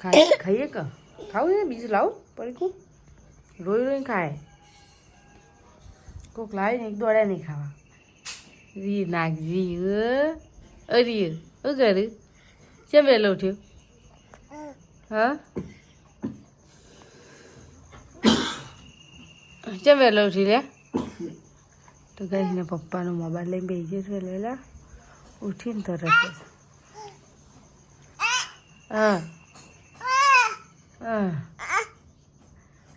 ખાઈ ખાઈએ કે ખાવું છે બીજું લાવું પડીકું રોઈ રોઈ ખાય કોક લાવે ને એક દોડ્યા નહીં ખાવા રી નાખજી અરે શું કરે કેમ વહેલો ઉઠ્યો હા કેમ વહેલો ઉઠી લે તો ગઈ ને પપ્પાનો મોબાઈલ લઈને બેસી ગયો છે વહેલા ઉઠીને તરત જ હા હા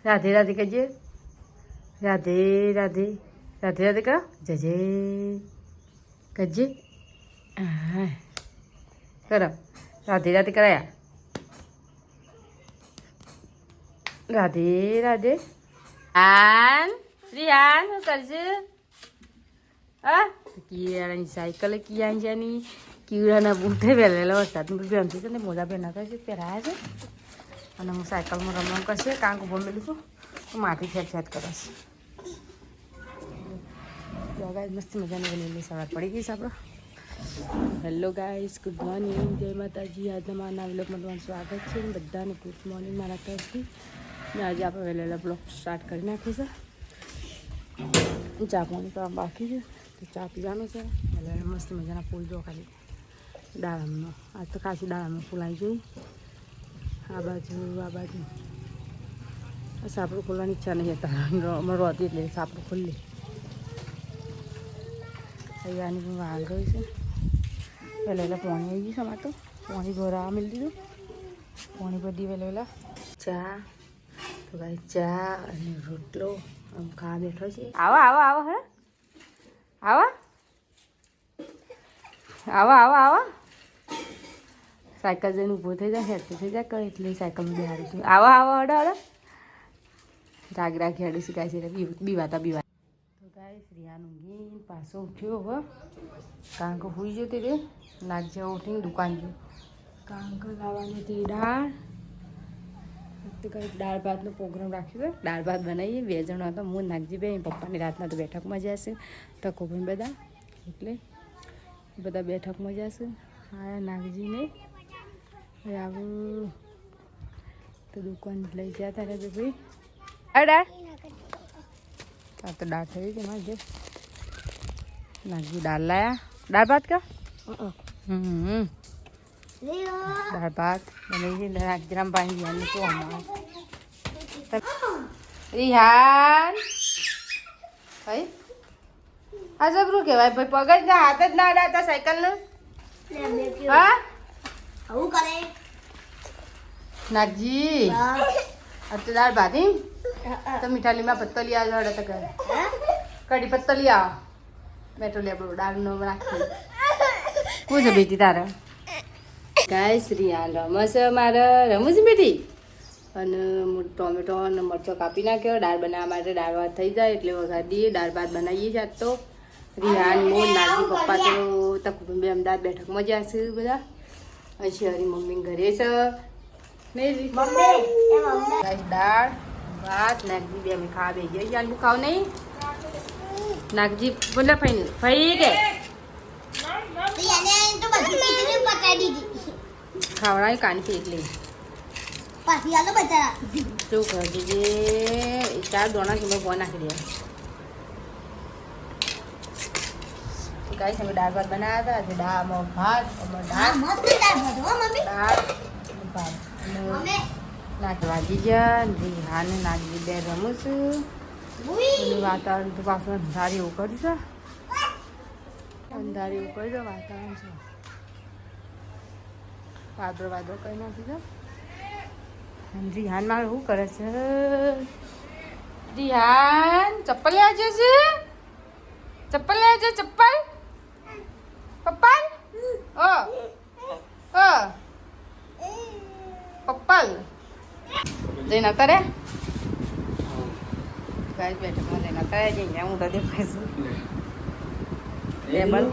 રાધે રાધે કહેજે. રાધે રાધે. રાધે રાધે કા જજે કહેજે. કરો. રાધે રાધે કરાયા. રાધે રાધે. આન રિયાન શું કરશે હા? કિયાની સાયકલ કિયાની જાની કીડાના બૂટે પહેરેલા વરસાદમાં બેનથી છે ને મોજા પહેરાતા છે, પહેરાયા છે? અને હું સાયકલમાં રમવાનું કરશે કાંક ઊભો મેલું છું તો માટી ખેંચ ખેંચ કરશ ગાય મસ્ત મજાની બનેલી સવાર પડી ગઈ છે આપણે. હેલો ગાઈઝ ગુડ મોર્નિંગ જય માતાજી. આજના મારા વ્લોગમાં તમારું સ્વાગત છે. બધાને ગુડ મોર્નિંગ મારા તરફથી. ને આજે આપણે વહેલા બ્લોગ સ્ટાર્ટ કરી નાખ્યું છે ચા પાણી તો બાકી છે. તો ચા પીવાનું છે. એટલે મસ્ત મજાના ફૂલ જો ખાલી. દાડમનો આજ તો ખાસી દાડમનો ફૂલ આવી જોઈ આ બાજુ આ બાજુ. સાપડું ખોલવાની ઈચ્છા નહીં હતા. અમારું હતી એટલે સાપડું ખુલ્લી અહીંયાની વાળ ગઈ છે. પહેલાં પહેલાં પાણી આવી ગયું અમારે તો. પાણી ભરાવા મળી દીધું. પાણી બધી પહેલાં પહેલાં ચા. તો ભાઈ ચા અને રોટલો. આમ ખા બેઠો છે. આવો આવો આવો, હે. આવો. આવો આવો આવો. સાયકલ જઈને ઊભો થઈ જાય હેઠે થઈ જાય, કઈ એટલે સાયકલમાં બેહાડું છું. આવો આવો હડો હડો રાગ રાગ હેડું છું છે બીવાતા બીવા તો ગાય શ્રીયાન ઊંઘી પાછો ઉઠ્યો, હો. કારણ કે હોઈ જતી રે નાક જેવા ઉઠીને દુકાન જો કારણ કે લાવવાની હતી દાળ. તો કંઈક દાળ ભાતનો પ્રોગ્રામ રાખ્યો હતો દાળ ભાત બનાવીએ. બે જણા હતા, હું, નાગજી બે પપ્પાની રાતના તો બેઠકમાં જશે. ટકોભાઈ બધા. એટલે બધા બેઠકમાં જશે. હા, નાગજીને હવે આવું તો દુકાન લઈ જયા તારે તો ભાઈ. અડા આ તો દાળ થઈ ગઈ મારે જે નાગજી દાળ લાયા. દાળ ભાત કા હમ. દાળ ભાત. બનાવી છે નાગજરામ પાણી પીવાનું શું અમારે? રિહાન ભાઈ આ જબરું કહેવાય? ભાઈ પગજ ના હાથ જ ના અડાતા સાયકલનું? હા? આવું કરે? નાગજી અત્યારે દાળ ભાતી? તો મીઠાલીમાં પત્તલી આ જોડે તો કરે કઢી પત્તલી આ મેટોલી આપણું દાળનો રાખી. હું છે બેટી તારે? કાય શ્રી આ રમસ મારે. રમું છે બેટી? અને ટોમેટો અને મરચો કાપી નાખ્યો. દાળ બનાવવા માટે દાળ ભાત થઈ જાય એટલે વઘાર દઈએ. દાળ ભાત બનાવીએ જ આજ તો. રિહાન મોન નાગી પપ્પા તો તકુટુંબે અમદાવાદ બેઠકમાં જ્યાં છે બધા. હરી મમ્મી ઘરે છે. નહીં રી? મમ્મી એ મમ્મી. ગાઈસ દાળ ભાત નાગજી બે અમે ખાવા બે ગયા. જાન ખાવ નહીં? નાગજી બોલે ફઈ ફઈ કે ખાવડાવી કાનથી એટલે. પાછી આલો બચારા શું કરજે ચાર દોણા કિલો ફોન નાખી દે. ગાઈસ અમે દાળ ભાત બનાવ્યા હતા. આજે દાળ ભાત દાળ ભાત હો મમ્મી. દાળ અને ભાત. અને મમ્મી વાગી ગયા હાને નાગજી બે રમું છું વાતાવરણ તો પાછું અંધારી કર્યું છે અંધારી કર્યું વાતાવરણ છે. વાદળ વાદળ કઈ નથી છે રિહાન મારે શું કરે છે? રિહાન ચપ્પલ લેવા છે ચપ્પલ લેવા છે ચપ્પલ? પપ્પલ? ઓ ઓ પપ્પલ. જઈને અત્યારે ગાય બેઠકમાં જઈને અત્યારે જઈને હું તો દેખાય છું. ટેબલ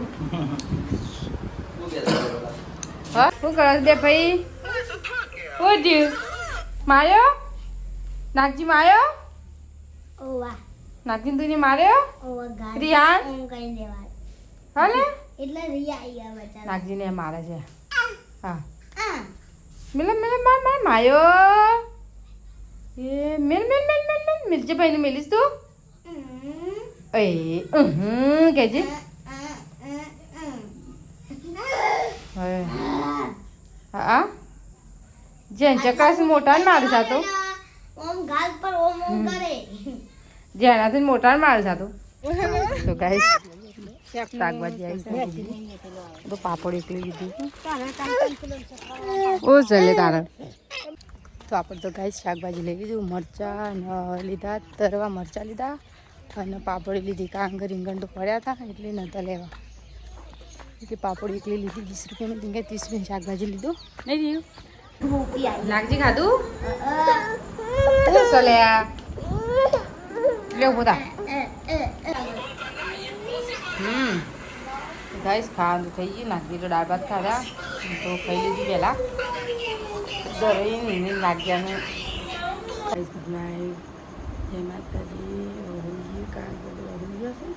હા? શું કરો દે ભાઈ? શું થયું માર્યો? નાગજી માર્યો? નાગજી તુને માર્યો? રિયાન હાલે એટલે રિયા આયા બચારા. નાગજીને મારે છે. હા. મિલન મિલન મિલ માર માર માયો. એ મિલ મિલ મિલ મિલ મિલ. મિલજે ભાઈને મિલીશ તું? એ અહં કહેજે હા જેન ચકાસ મોટા મારું સાતો ઓમ ગાલ પર ઓમ ઓમ કરે. જેનાથી મોટા માર મારું સાતો તો ગાઈસ શાકભાજી આવી પાપડ એકલી લીધી. ઓ ચાલે તારે. તો આપણે તો ગાય શાકભાજી લઈ લીધું. મરચાં લીધા તરવા મરચાં લીધા અને પાપડી લીધી. કારણ કે રીંગણ તો પડ્યા હતા એટલે નહોતા લેવા. એટલે પાપડી એકલી લીધી. વીસ રૂપિયાની રીંગણ ત્રીસ રૂપિયાનું શાકભાજી લીધું. નહીં ભૂખી નાગજી ખાધું? ચાલે આ લે ઊભો થા. હમ. ગાઈસ, ખાવાનું થઈ ગયું. નાગજી તો દાળ ભાત ખાધા. તો ખાઈ લીધી પહેલાં. દરેક નાગ્યાનું ગાઈસ, ગુડ નાઇટ જય માતાજી. ઓહી કાલ બધું ઓહી ગયો છે